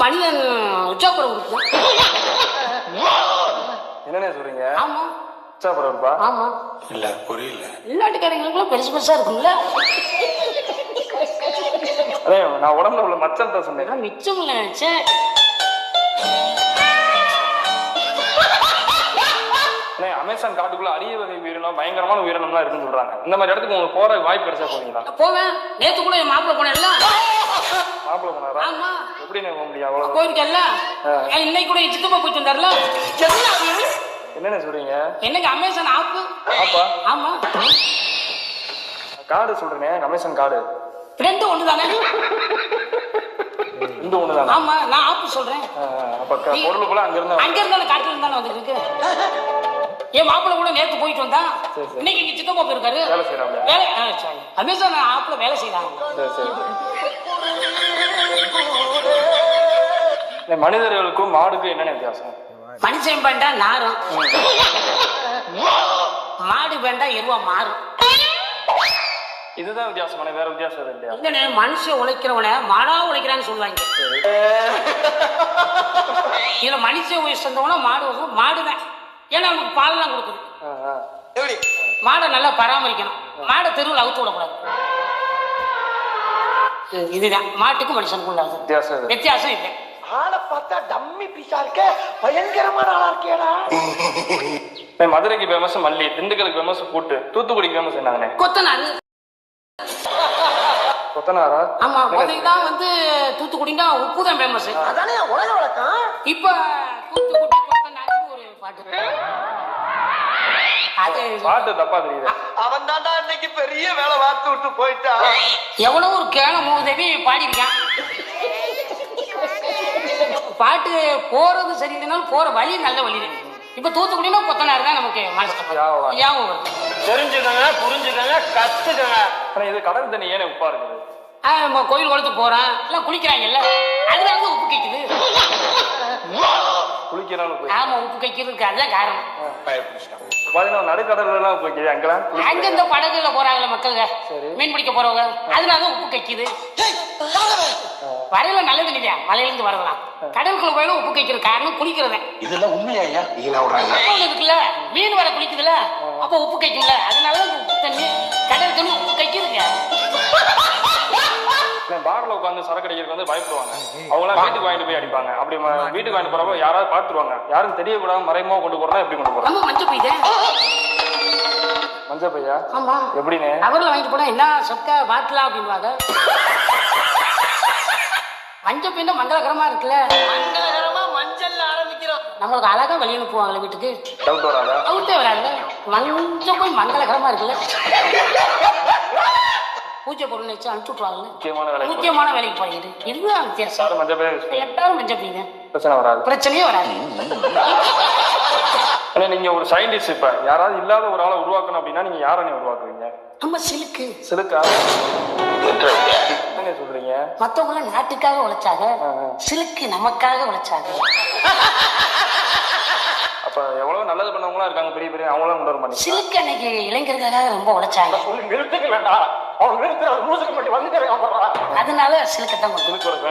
மனிதன் உற்சாகப்படம் கொடுக்கும் என்னண்ணே சொல்றீங்க? ஆமா. உற்சாகப்படம் இருப்பா ஆமா. இல்ல புரியல. வெளிநாட்டுக்காரங்களுக்குலாம் பெருசு பெருசா இருக்கும்ல. அதே நான் உடம்புல உள்ள மச்சம் தான் சொன்னேன். மிச்சம் இல்லை நினைச்சேன். அமேசான் காட்டுக்குள்ள அரிய வகை உயிரினம் பயங்கரமான உயிரினம்லாம் இருக்குன்னு சொல்றாங்க. இந்த மாதிரி இடத்துக்கு உங்களுக்கு போற வாய்ப்பு கிடைச்சா போறீங்களா போவேன். நேத்து கூட என் மாப்பிள்ள ஆமா போக முடியும். ஏன் இன்னைக்கு கூட என் சித்தப்பா போயிட்டு வந்தார்ல? என்ன அது? என்னண்ணே சொல்றீங்க? என்னங்க அமேசான் ஆப்பு? ஆப்பா? ஆமா. காடு சொல்றேனே அமேசான் காடு ரெண்டும் ஒண்ணு தானே ஒண்ணுதானே? ஆமா நான் ஆப்பு சொல்றேன். அப்ப பொருள் கூட அங்க இருந்தா அங்க இருந்தாலும் காட்டுல இருந்தாலும் வந்துருக்கு. என் மாப்பிள்ள கூட நேத்து போயிட்டு சரி. இன்னைக்கு இங்க சித்தப்பா போயிருக்காரு. வேலை செய்யறாங்க வேலை. அமேசான் ஆப்ல வேலை செய்யறாங்க சரி சரி. மனிதர்களுக்கும் மாடுக்கும் என்னென்ன வித்தியாசம்? மனுஷன் வேண்டா நாரும். மாடு வேண்டா எருவா மாறும். இதுதான் வித்தியாசமான வேற வித்தியாசம் எதுவும் இல்லையா? இல்லனே மனுஷன் உழைக்கிறவன மாடா உழைக்கிறான்னு சொல்லுவாங்க. இதுல மனுஷன் உயிர் சேர்ந்தவன மாடு வரும் மாடுதான். ஏன்னா அவனுக்கு பால்லாம் கொடுக்குது. எப்படி? மாடை நல்லா பராமரிக்கணும். மாடை தெருவில் அவுத்து விடக்கூடாது. இதுதான். மாட்டுக்கும் மனுஷனுக்கும் உள்ளது வித்தியாசம் இது வித்தியாசம் இல்லை. பார்த்தா டம்மி பீஸா இருக்க பயங்கரமான ஆளா இருக்கேடா. மதுரைக்கு ஃபேமஸ் மல்லி திண்டுக்கலுக்கு ஃபேமஸ் கூட்டு தூத்துக்குடிக்கு ஃபேமஸ் என்னங்கண்ணே கொத்தனாரு. கொத்தனாரா? ஆமா முதல்ல தான் வந்து தூத்துக்குடினா உப்பு தான் ஃபேமஸ் அதானே உலக வழக்கம். இப்ப தூத்துக்குடி கொத்தனாருன்னு ஒரு பாட்டு. அது பாட்டு தப்பா தெரியுது. அவன் தான்டா இன்னைக்கு பெரிய வேலை பார்த்து விட்டு போயிட்டான். எவ்வளோ ஒரு கேன மூதவி பாடியிருக்கான். பாட்டு போறது சரியில்லைனாலும் போற வழி நல்ல வழி தான். இப்ப தூத்துக்குடினா கொத்தனார் தான் நமக்கு மனசு ஞாபகம். வருது தெரிஞ்சுக்கங்க புரிஞ்சுக்கங்க கத்துக்கங்க. ஆனா இது கடல் தண்ணி ஏன் உப்பா இருக்குது? கோயில் குளத்துக்கு போறோம். எல்லாம் குளிக்கிறாங்கல்ல. அதனால தான் உப்பு கைக்குது. குளிக்கிறான்னு ஆமா உப்பு கைக்கிறதுக்கு அதுதான் காரணம். பாத்தீங்கன்னா நடுக்கடல்ல எல்லாம் போய்க்குது அங்கெல்லாம் அங்க இந்த படகுல போறாங்கல்ல மக்களுங்க. மீன் பிடிக்க போறவங்க. அதனால தான் உப்பு கைக்குது. வரையில நல்லது இல்லையா மலையிலிருந்து வரலாம் கடலுக்குள்ள போயிலும் உப்பு கைக்கிற காரணம் குளிக்கிறது. இதெல்லாம் உண்மையா ஐயா? நீங்களா விடுறாங்க? அப்ப இருக்குல்ல மீன் வர குளிக்குதுல அப்ப உப்பு கைக்கும்ல அதனால தான் உப்பு தண்ணி கடல் தண்ணி உப்பு கைக்குதுங்க பார்ல உட்காந்து சரக்கு அடிக்கிறதுக்கு வந்து பயப்படுவாங்க. அவங்களாம் வீட்டுக்கு வாங்கிட்டு போய் அடிப்பாங்க. அப்படி வீட்டுக்கு வாங்கிட்டு போறப்ப யாராவது பாத்துருவாங்க யாரும் தெரியக்கூடாது மறைமுகமா கொண்டு போறதா எப்படி கொண்டு நம்ம மஞ்சள் போய்தேன் மஞ்சள் பையா ஆமா. எப்படின்னு? அவர்ல வாங்கிட்டு போனா என்ன சொக்க பாட்டிலா அப்படின்வாங்க மஞ்சள் பையன் மங்களகரமா இருக்குல்ல? மங்களகரமா மஞ்சள்ல ஆரம்பிக்கிறோம். நம்மளுக்கு அழகா வெளியே அனுப்புவாங்களே வீட்டுக்கு. டவுட் வராதா? அவுட்டே வராதுல்ல. மஞ்சள் போய் மங்களகரமா இருக்குல்ல. பூஜை பொருள் வச்சு அனுப்பிச்சு விட்டுருவாங்கல்ல. முக்கியமான வேலை முக்கியமான வேலைக்கு போயிடு இதுதான் வித்தியாசம். யாரும் மஞ்சள் மஞ்சள் பையன் பிரச்சனை வராது. பிரச்சனையே வராது. ஆனா நீங்க ஒரு சயின்டிஸ்ட் இப்ப. யாராவது இல்லாத ஒரு ஆளை உருவாக்கணும் அப்படின்னா நீங்க யாரை நீ உருவாக்குவீங்க? நம்ம சிலுக்கு. சிலுக்கா? என்ன சொல்றீங்க? மத்தவங்க நாட்டுக்காக உழைச்சாங்க. சிலுக்கு நமக்காக உழைச்சாங்க. அப்ப எவ்வளவு நல்லது பண்ணவங்களா இருக்காங்க பெரிய பெரிய அவங்களாம் கொண்டு வர மாட்டீங்க சிலுக்கு அன்னைக்கு இளைஞர்களுக்காக ரொம்ப உழைச்சாங்க. நிறுத்துக்கலடா அவன் நிறுத்துற மூசுக்கு மட்டும் வந்து அதனால சிலுக்கத்தான் கொண்டு சிலுக்கு